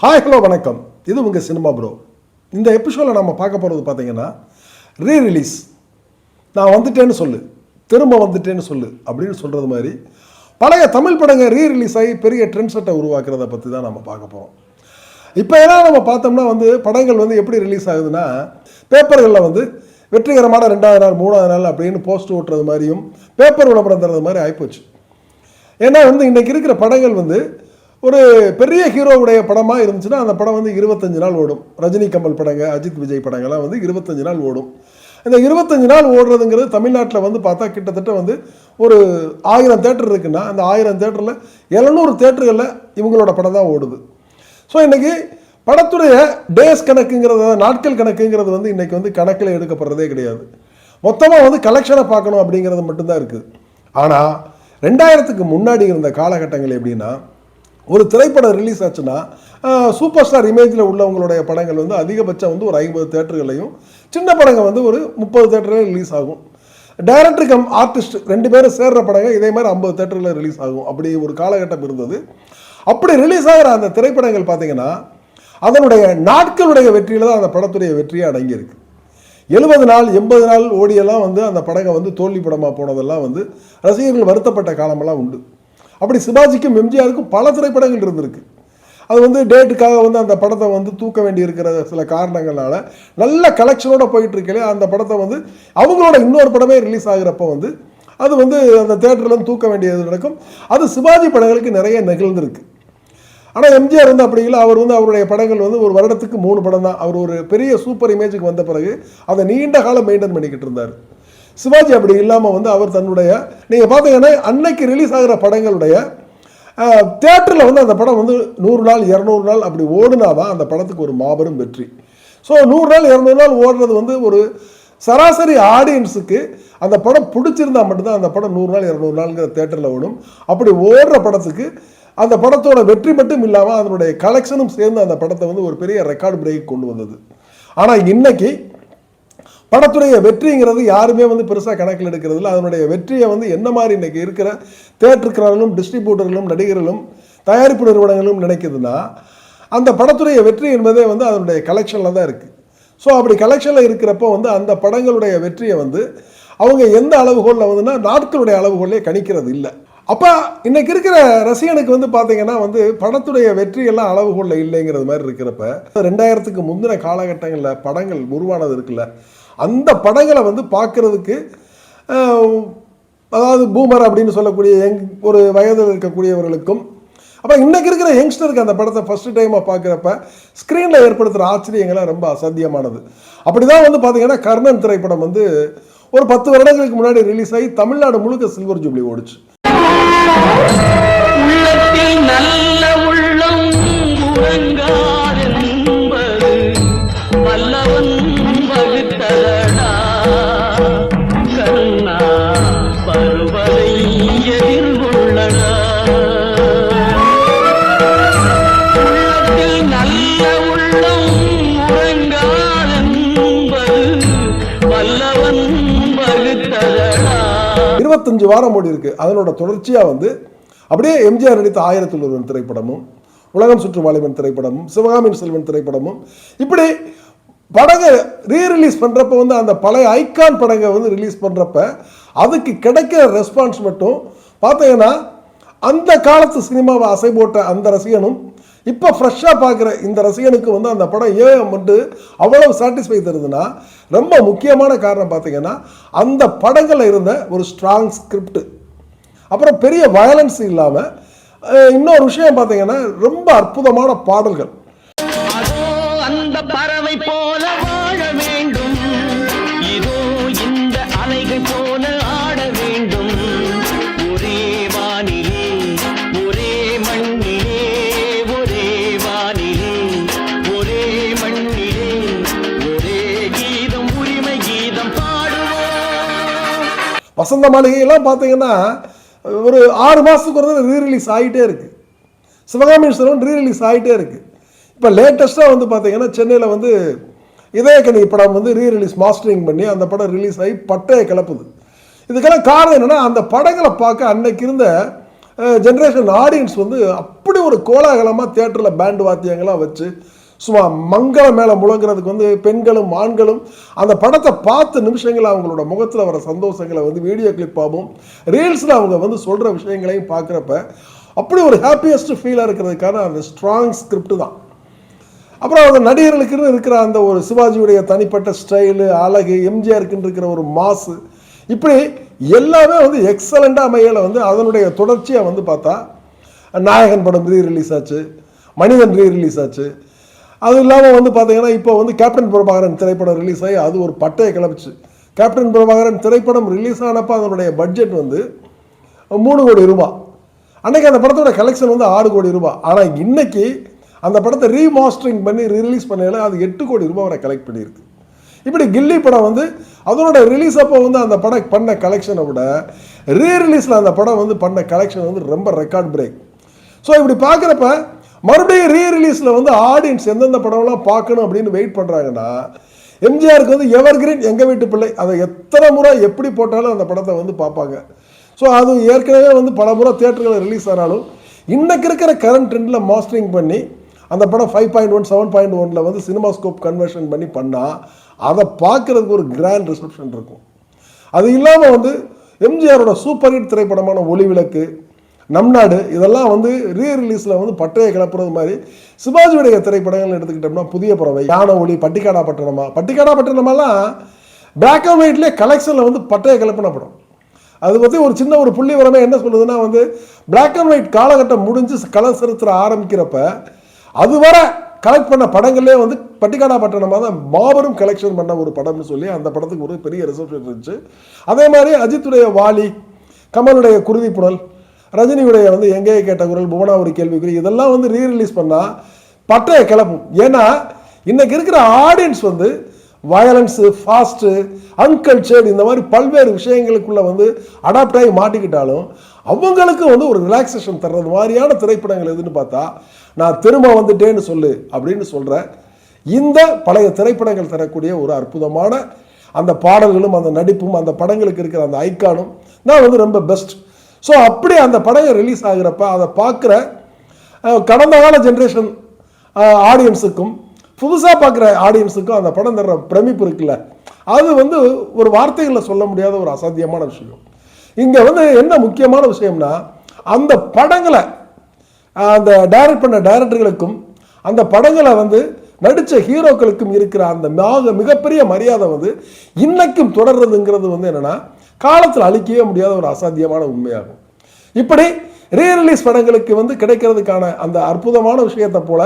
Hi hello வணக்கம். இது உங்கள் சினிமா ப்ரோ இந்த எபிசோடில் நம்ம பார்க்க போகிறது பார்த்தீங்கன்னா ரீ ரிலீஸ் நான் வந்துட்டேன்னு சொல்லு. திரும்ப வந்துட்டேன்னு சொல்லு. அப்படின்னு சொல்கிறது மாதிரி பழைய தமிழ் படங்க ரீ ரிலீஸ் ஆகி பெரிய ட்ரெண்ட் செட்டை உருவாக்குறத பற்றி தான் நம்ம பார்க்க போகிறோம் இப்போ எல்லாம் நம்ம பார்த்தோம்னா வந்து படங்கள் வந்து எப்படி ரிலீஸ் ஆகுதுன்னா பேப்பர்களில் வந்து வெற்றிகரமான ரெண்டாவது நாள் மூணாவது நாள் அப்படின்னு போஸ்ட் ஓட்டுறது மாதிரியும் பேப்பர் விளம்பரம் தர்றது மாதிரி ஆகிப்போச்சு ஏன்னா வந்து இன்றைக்கி இருக்கிற படங்கள் வந்து ஒரு பெரிய ஹீரோவுடைய படமாக இருந்துச்சுன்னா அந்த படம் வந்து இருபத்தஞ்சு நாள் ஓடும். ரஜினி கமல் படங்க அஜித் விஜய் படங்கள்லாம் வந்து இருபத்தஞ்சு நாள் ஓடும். இந்த இருபத்தஞ்சு நாள் ஓடுறதுங்கிறது தமிழ்நாட்டில் வந்து பார்த்தா கிட்டத்தட்ட வந்து ஒரு ஆயிரம் தேட்டர் இருக்குன்னா அந்த ஆயிரம் தேட்டரில் எழுநூறு தேட்டர்களில் இவங்களோட படம் தான் ஓடுது. ஸோ இன்றைக்கி படத்துடைய டேஸ் கணக்குங்கிறது நாட்கள் கணக்குங்கிறது வந்து இன்றைக்கி வந்து கணக்கில் எடுக்கப்படுறதே கிடையாது. மொத்தமாக வந்து கலெக்ஷனை பார்க்கணும் அப்படிங்கிறது மட்டும்தான் இருக்குது. ஆனால் ரெண்டாயிரத்துக்கு முன்னாடி இருந்த காலகட்டங்கள் எப்படின்னா ஒரு திரைப்படம் ரிலீஸ் ஆச்சுன்னா சூப்பர் ஸ்டார் இமேஜில் உள்ளவங்களுடைய படங்கள் வந்து அதிகபட்சம் வந்து ஒரு ஐம்பது தேட்டர்களையும் சின்ன படங்கள் வந்து ஒரு முப்பது தேட்டர்களையும் ரிலீஸ் ஆகும். டைரக்டர் கம் ஆர்டிஸ்ட் ரெண்டு பேரும் சேர்ற படங்கள் இதே மாதிரி ஐம்பது தேட்டரில் ரிலீஸ் ஆகும். அப்படி ஒரு காலகட்டம் இருந்தது. அப்படி ரிலீஸ் ஆகிற அந்த திரைப்படங்கள் பார்த்தீங்கன்னா அதனுடைய நாட்களுடைய வெற்றியில் தான் அந்த படத்துடைய வெற்றியாக அடங்கியிருக்கு. எழுபது நாள் எண்பது நாள் ஓடியெல்லாம் வந்து அந்த படங்கள் வந்து தோல்வி படமாக போனதெல்லாம் வந்து ரசிகர்கள் வருத்தப்பட்ட காலமெல்லாம் உண்டு. அப்படி சிவாஜிக்கும் எம்ஜிஆருக்கும் பல திரைப்படங்கள் இருந்திருக்கு. அது வந்து டேட்டுக்காக வந்து அந்த படத்தை வந்து தூக்க வேண்டி இருக்கிற சில காரணங்களால் நல்ல கலெக்ஷனோட போயிட்டு அந்த படத்தை வந்து அவங்களோட இன்னொரு படமே ரிலீஸ் ஆகிறப்ப வந்து அது வந்து அந்த தேட்டரில் தூக்க வேண்டியது நடக்கும். அது சிவாஜி படங்களுக்கு நிறைய நிகழ்ந்திருக்கு. ஆனால் எம்ஜிஆர் வந்து அப்படி இல்லை. அவர் வந்து அவருடைய படங்கள் வந்து ஒரு வருடத்துக்கு மூணு படம் தான். அவர் ஒரு பெரிய சூப்பர் இமேஜுக்கு வந்த பிறகு அதை நீண்ட காலம் மெயின்டைன் பண்ணிக்கிட்டு இருந்தார். சிவாஜி அப்படி இல்லாமல் வந்து அவர் தன்னுடைய நீங்கள் பார்த்தீங்கன்னா அன்னைக்கு ரிலீஸ் ஆகிற படங்களுடைய தேட்டரில் வந்து அந்த படம் வந்து நூறு நாள் இரநூறு நாள் அப்படி ஓடுனாதான் அந்த படத்துக்கு ஒரு மாபெரும் வெற்றி. ஸோ நூறு நாள் இரநூறு நாள் ஓடுறது வந்து ஒரு சராசரி ஆடியன்ஸுக்கு அந்த படம் பிடிச்சிருந்தா மட்டும்தான் அந்த படம் நூறு நாள் இரநூறு நாளுங்கிற தேட்டரில் ஓடும். அப்படி ஓடுற படத்துக்கு அந்த படத்தோட வெற்றி மட்டும் இல்லாமல் அதனுடைய கலெக்ஷனும் சேர்ந்து அந்த படத்தை வந்து ஒரு பெரிய ரெக்கார்டு பிரேக் கொண்டு வந்தது. ஆனால் இன்னைக்கு படத்துடைய வெற்றிங்கிறது யாருமே வந்து பெருசாக கணக்கில் எடுக்கிறதில்ல. அதனுடைய வெற்றியை வந்து என்ன மாதிரி இன்றைக்கி இருக்கிற தேட்டருக்காரர்களும் டிஸ்ட்ரிபியூட்டர்களும் நடிகர்களும் தயாரிப்பு நிறுவனங்களும் நினைக்குதுன்னா அந்த படத்துடைய வெற்றி என்பதே வந்து அதனுடைய கலெக்ஷனில் தான் இருக்குது ஸோ அப்படி கலெக்ஷனில் இருக்கிறப்போ வந்து அந்த படங்களுடைய வெற்றியை வந்து அவங்க எந்த அளவுகோலில் வந்துன்னா நாட்களுடைய அளவுகோலே கணிக்கிறது இல்லை. அப்போ இன்றைக்கி இருக்கிற ரசிகனுக்கு வந்து பார்த்தீங்கன்னா வந்து படத்துடைய வெற்றியெல்லாம் அளவுகோலில் இல்லைங்கிறது மாதிரி இருக்கிறப்ப ரெண்டாயிரத்துக்கு முந்தின காலகட்டங்களில் படங்கள் உருவானது இருக்குல்ல. அந்த படங்களை வந்து பார்க்குறதுக்கு அதாவது பூமர் அப்படின்னு சொல்லக்கூடிய யங் ஒரு வயதில் இருக்கக்கூடியவர்களுக்கும் அப்போ இன்றைக்கி இருக்கிற யங்ஸ்டருக்கு அந்த படத்தை ஃபஸ்ட்டு டைமாக பார்க்குறப்ப ஸ்க்ரீனில் ஏற்படுத்துகிற ஆச்சரியங்கள்லாம் ரொம்ப அசாத்தியமானது. அப்படி தான் வந்து பார்த்திங்கன்னா கர்ணன் திரைப்படம் வந்து ஒரு பத்து வருடங்களுக்கு முன்னாடி ரிலீஸ் ஆகி தமிழ்நாடு முழுக்க சில்வர் ஜூப்ளி ஓடிச்சு. நல்ல இருபத்தஞ்சு வாரம் ஓடி இருக்குது அதனோட தொடர்ச்சியாக வந்து அப்படியே எம்ஜிஆர் நடித்த ஆயிரத்தில் ஒருவன் திரைப்படமும் உலகம் சுற்று வாலிபன் திரைப்படமும் சிவகாமியின் செல்வன் திரைப்படமும் இப்படி படங்க ரீ ரிலீஸ் பண்ணுறப்ப வந்து அந்த பழைய ஐகான் படங்க வந்து ரிலீஸ் பண்ணுறப்ப அதுக்கு கிடைக்கிற ரெஸ்பான்ஸ் மட்டும் பார்த்தீங்கன்னா அந்த காலத்து சினிமாவை அசை போட்ட அந்த ரசிகனும் இப்போ ஃப்ரெஷ்ஷாக பார்க்குற இந்த ரசிகனுக்கு வந்து அந்த படம் ஏன் மட்டும் அவ்வளவு சாட்டிஸ்ஃபை தருதுன்னா ரொம்ப முக்கியமான காரணம் பார்த்தீங்கன்னா அந்த படங்களில் இருந்த ஒரு ஸ்ட்ராங் ஸ்கிரிப்ட் அப்புறம் பெரிய வயலன்ஸ் இல்லாமல் இன்னொரு விஷயம் பார்த்தீங்கன்னா ரொம்ப அற்புதமான பாடல்கள். வசந்த மாளிகையெல்லாம் பார்த்தீங்கன்னா ஒரு ஆறு மாதத்துக்கு ஒரு தடவை ரீ ரிலீஸ் ஆகிட்டே இருக்குது சிவகாமி செல்வன் ரீ ரிலீஸ் ஆகிட்டே இருக்குது இப்போ லேட்டஸ்ட்டாக வந்து பார்த்தீங்கன்னா சென்னையில் வந்து இதயக்கணி படம் வந்து ரீ ரிலீஸ் மாஸ்டரிங் பண்ணி அந்த படம் ரிலீஸ் ஆகி பட்டையை கிளப்புது. இதுக்கெல்லாம் காரணம் என்னென்னா அந்த படங்களை பார்க்க அன்னைக்கு இருந்த ஜென்ரேஷன் ஆடியன்ஸ் வந்து அப்படி ஒரு கோலாகலமாக தேட்டரில் பேண்ட் வாத்தியங்களாக வச்சு சும்மா மங்களம் மேலே முழங்குறதுக்கு வந்து பெண்களும் ஆண்களும் அந்த படத்தை பார்த்த நிமிஷங்கள் அவங்களோட முகத்தில் வர சந்தோஷங்களை வந்து வீடியோ கிளிப்பாகவும் ரீல்ஸில் அவங்க வந்து சொல்கிற விஷயங்களையும் பார்க்குறப்ப அப்படி ஒரு ஹாப்பியஸ்ட் ஃபீலாக இருக்கிறதுக்கான அந்த ஸ்ட்ராங் ஸ்கிரிப்ட் தான். அப்புறம் அந்த நடிகர்களுக்குன்னு இருக்கிற அந்த ஒரு சிவாஜியுடைய தனிப்பட்ட ஸ்டைலு அழகு எம்ஜிஆருக்குன்னு இருக்கிற ஒரு மாசு இப்படி எல்லாமே வந்து எக்ஸலண்ட்டாக அமையல வந்து அதனுடைய தொடர்ச்சியாக வந்து பார்த்தா நாயகன் படம் ரீ ரிலீஸ் ஆச்சு. மனிதன் ரீ ரிலீஸ் ஆச்சு. அதுவும் இல்லாமல் வந்து பார்த்தீங்கன்னா இப்போ வந்து கேப்டன் பிரபாகரன் திரைப்படம் ரிலீஸ் ஆகி அது ஒரு பட்டையை கிளப்பிச்சு. கேப்டன் பிரபாகரன் திரைப்படம் ரிலீஸ் ஆனப்போ அதனுடைய பட்ஜெட் வந்து மூணு கோடி ரூபாய். அன்னைக்கு அந்த படத்தோட கலெக்ஷன் வந்து ஆறு கோடி ரூபாய். ஆனால் இன்னைக்கு அந்த படத்தை ரீமாஸ்டரிங் பண்ணி ரிலீஸ் பண்ணையில் அது எட்டு கோடி ரூபாய் வரை கலெக்ட் பண்ணியிருக்கு. இப்படி கில்லி படம் வந்து அதனோட ரிலீஸ் அப்போ வந்து அந்த படம் பண்ண கலெக்ஷனை விட ரீ ரிலீஸில் அந்த படம் வந்து பண்ண கலெக்ஷன் வந்து ரொம்ப ரெக்கார்ட் பிரேக் ஸோ இப்படி பார்க்குறப்ப மறுபடியும் ரீ ரிலீஸில் வந்து ஆடியன்ஸ் எந்தெந்த படம்லாம் பார்க்கணும் அப்படின்னு வெயிட் பண்ணுறாங்கன்னா எம்ஜிஆருக்கு வந்து எவர் கிரீன் எங்கள் வீட்டு பிள்ளை அதை எத்தனை முறை எப்படி போட்டாலும் அந்த படத்தை வந்து பார்ப்பாங்க. ஸோ அது ஏற்கனவே வந்து பல முறை தேட்டர்களை ரிலீஸ் ஆனாலும் இன்றைக்கு இருக்கிற கரண்ட் ட்ரெண்டில் மாஸ்டரிங் பண்ணி அந்த படம் five point one seven point ஒனில் வந்து சினிமாஸ்கோப் கன்வர்ஷன் பண்ணி பண்ணால் அதை பார்க்குறதுக்கு ஒரு கிராண்ட் ரிசப்ஷன் இருக்கும். அது இல்லாமல் வந்து எம்ஜிஆரோட சூப்பர் ஹிட் திரைப்படமான ஒளிவிளக்கு நம் நாடு இதெல்லாம் வந்து ரீ ரிலீஸில் வந்து பட்டையை கிளப்புறது மாதிரி சிவாஜியுடைய திரைப்படங்கள் எடுத்துக்கிட்டோம்னா புதிய பறவை யானை ஒளி பட்டிக்காடா பட்டணமா? பட்டிக்காடா பட்டணமெல்லாம் பிளாக் அண்ட் ஒயிட்லேயே கலெக்ஷனில் வந்து பட்டையை கிளப்பின படம். அது பற்றி ஒரு சின்ன ஒரு புள்ளி வரமே என்ன சொல்லுதுன்னா வந்து பிளாக் அண்ட் ஒயிட் காலகட்டம் முடிஞ்சு கலர் செலுத்துற ஆரம்பிக்கிறப்ப அது வர கலெக்ட் பண்ண படங்களே வந்து பட்டிக்காடா பட்டணமாக தான் மாபெரும் கலெக்ஷன் பண்ண ஒரு படம்னு சொல்லி அந்த படத்துக்கு ஒரு பெரிய ரிசப்ஷன் இருந்துச்சு. அதே மாதிரி அஜித்துடைய வாலி கமலுடைய குருதிப்புணல் ரஜினியுடைய வந்து எங்கேயே கேட்ட குரல் புவனா ஒரு கேள்விக்குறி இதெல்லாம் வந்து ரீ ரிலீஸ் பண்ணால் பட்டையை கிளப்பும். ஏன்னா இன்னைக்கு இருக்கிற ஆடியன்ஸ் வந்து வயலன்ஸு ஃபாஸ்ட்டு அன்கல்ச்சர்டு இந்த மாதிரி பல்வேறு விஷயங்களுக்குள்ள வந்து அடாப்ட் ஆகி மாட்டிக்கிட்டாலும் அவங்களுக்கு வந்து ஒரு ரிலாக்ஸேஷன் தர்றது மாதிரியான திரைப்படங்கள் எதுன்னு பார்த்தா நான் திரும்ப வந்துட்டேன்னு சொல்லு அப்படின்னு சொல்கிறேன் இந்த பழைய திரைப்படங்கள் தரக்கூடிய ஒரு அற்புதமான அந்த பாடல்களும் அந்த நடிப்பும் அந்த படங்களுக்கு இருக்கிற அந்த ஐக்கானும் நான் வந்து ரொம்ப பெஸ்ட் ஸோ அப்படி அந்த படம் ரிலீஸ் ஆகிறப்ப அதை பார்க்குற கடந்த கால ஜென்ரேஷன் ஆடியன்ஸுக்கும் புதுசாக பார்க்குற ஆடியன்ஸுக்கும் அந்த படம் தர்ற பிரமிப்பு இருக்குல்ல. அது வந்து ஒரு வார்த்தைகளில் சொல்ல முடியாத ஒரு அசாத்தியமான விஷயம். இங்கே வந்து என்ன முக்கியமான விஷயம்னா அந்த படங்களை அந்த டைரக்ட் பண்ண டைரக்டர்களுக்கும் அந்த படங்களை வந்து நடித்த ஹீரோக்களுக்கும் இருக்கிற அந்த மிக மிகப்பெரிய மரியாதை வந்து இன்னைக்கும் தொடர்றதுங்கிறது வந்து என்னென்னா காலத்தில் அழிக்கவே முடியாத ஒரு அசாத்தியமான உண்மையாகும். இப்படி ரீ ரிலீஸ் படங்களுக்கு வந்து கிடைக்கிறதுக்கான அந்த அற்புதமான விஷயத்தை போல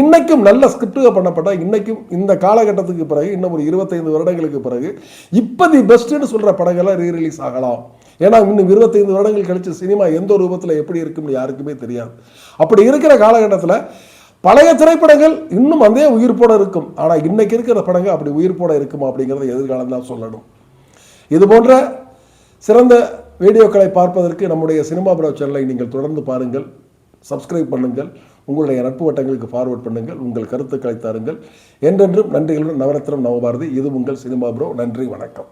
இன்னைக்கும் நல்ல ஸ்கிரிப்டுகள் பண்ணப்பட்ட இன்னைக்கும் இந்த காலகட்டத்துக்கு பிறகு இன்னும் ஒரு இருபத்தைந்து வருடங்களுக்கு பிறகு இப்போ தி பெஸ்ட்டுன்னு சொல்கிற படங்கள்லாம் ரீ ரிலீஸ் ஆகலாம். ஏன்னா இன்னும் இருபத்தைந்து வருடங்கள் கழித்து சினிமா எந்த ரூபத்தில் எப்படி இருக்கும்னு யாருக்குமே தெரியாது. அப்படி இருக்கிற காலகட்டத்தில் பழைய திரைப்படங்கள் இன்னும் அதே உயிர்ப்போட இருக்கும். ஆனால் இன்னைக்கு இருக்கிற படங்கள் அப்படி உயிர்ப்போட இருக்குமா அப்படிங்கிறத எதிர்காலம் தான் சொல்லணும். இது போன்ற சிறந்த வீடியோக்களை பார்ப்பதற்கு நம்முடைய சினிமா ப்ரோ சேனலை நீங்கள் தொடர்ந்து பாருங்கள் சப்ஸ்கிரைப் பண்ணுங்கள் உங்களுடைய நட்பு வட்டங்களுக்கு ஃபார்வர்ட் பண்ணுங்கள் உங்கள் கருத்துக்களை தாருங்கள். என்றென்றும் நன்றிகளுடன் நவரத்னம் நவபாரதி இது உங்கள் சினிமா ப்ரோ நன்றி வணக்கம்.